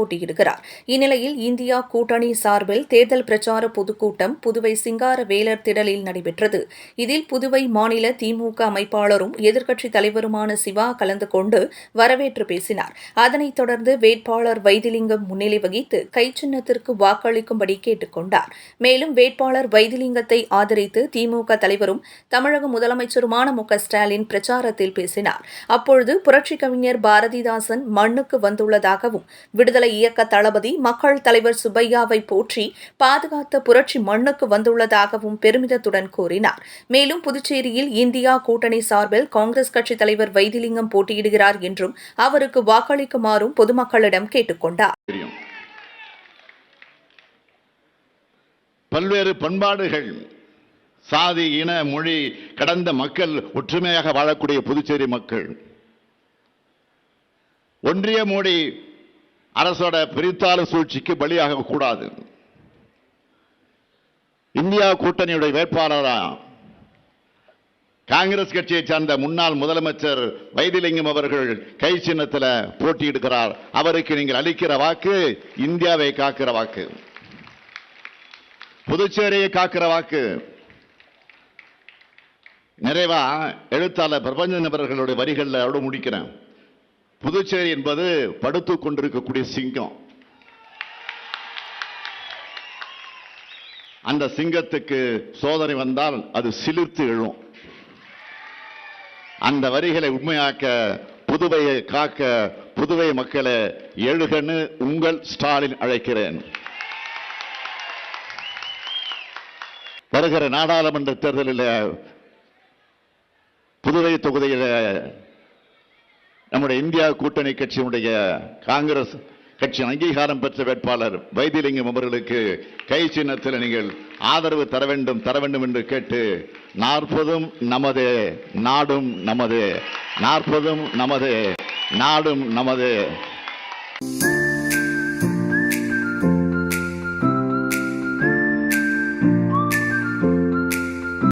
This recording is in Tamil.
போட்டியிடுகிறார். இந்நிலையில் இந்தியா கூட்டணி சார்பில் தேர்தல் பிரச்சார பொதுக்கூட்டம் புதுவை சிங்கார வேலர் திடலில் நடைபெற்றது. இதில் புதுவை மாநில திமுக அமைப்பாளரும் எதிர்க்கட்சித் தலைவருமான சிவா கலந்து கொண்டு வரவேற்று பேசினார். அதனைத் தொடர்ந்து வேட்பாளர் வைத்திலிங்கம் முன்னிலை வகித்து கைச்சின்னத்திற்கு வாக்களிக்கும்படி கேட்டுக் கொண்டார். மேலும் வேட்பாளர் வைத்திலிங்கத்தை ஆதரித்து திமுக தலைவரும் தமிழக முதலமைச்சருமான மு க ஸ்டாலின் பிரச்சாரத்தில் பேசினார். அப்பொழுது புரட்சி கவிஞர் பாரதிதாசன் மண்ணுக்கு வந்துள்ளதாகவும் விடுதலை இயக்க தளபதி மக்கள் தலைவர் சுப்பையாவை போற்றி பாதுகாத்த புரட்சி மண்ணுக்கு வந்துள்ளதாகவும் பெருமிதத்துடன் கூறினார். மேலும் புதுச்சேரியில் இந்தியா கூட்டணி சார்பில் காங்கிரஸ் கட்சித் தலைவர் வைத்திலிங்கம் போட்டியிடுகிறார் என்றும் அவருக்கு வாக்களிக்குமாறும் பொதுமக்களிடம் கேட்டுக் கொண்டார். பல்வேறு பண்பாடுகள் சாதி இன மொழி கடந்த மக்கள் ஒற்றுமையாக வாழக்கூடிய புதுச்சேரி மக்கள். ஒன்றிய மோடி அரசோட பிரித்தாள சூழ்ச்சிக்கு பலியாக கூடாது. இந்தியா கூட்டணியுடைய வேட்பாளரா காங்கிரஸ் கட்சியை சார்ந்த முன்னாள் முதலமைச்சர் வைத்திலிங்கம் அவர்கள் கை சின்னத்தில் போட்டியிடுகிறார். அவருக்கு நீங்கள் அளிக்கிற வாக்கு இந்தியாவை காக்கிற வாக்கு. புதுச்சேரியை காக்கிற வாக்கு. நிறைவா எழுத்தாளர் பிரபஞ்சன் அவர்களுடைய வரிகளில் அவரோடு முடிக்கிறேன். புதுச்சேரி என்பது படுத்து கொண்டிருக்கக்கூடிய சிங்கம். அந்த சிங்கத்துக்கு சோதனை வந்தால் அது சிலிர்த்து எழும். அந்த வரிகளை உண்மையாக்க புதுவையை காக்க புதுவை மக்களை எழுகன்னு உங்கள் ஸ்டாலின் அழைக்கிறேன். வருகிற நாடாளுமன்ற தேர்தலில் புதுவை தொகுதியில் நம்முடைய இந்தியா கூட்டணி கட்சியினுடைய காங்கிரஸ் கட்சி அங்கீகாரம் பெற்ற வேட்பாளர் வைத்திலிங்கம் அவர்களுக்கு கை சின்னத்தில் நீங்கள் ஆதரவு தர வேண்டும் தர வேண்டும் என்று கேட்டு நாற்பதும் நமது நாடும் நமது நாற்பதும் நமது நாடும் நமது.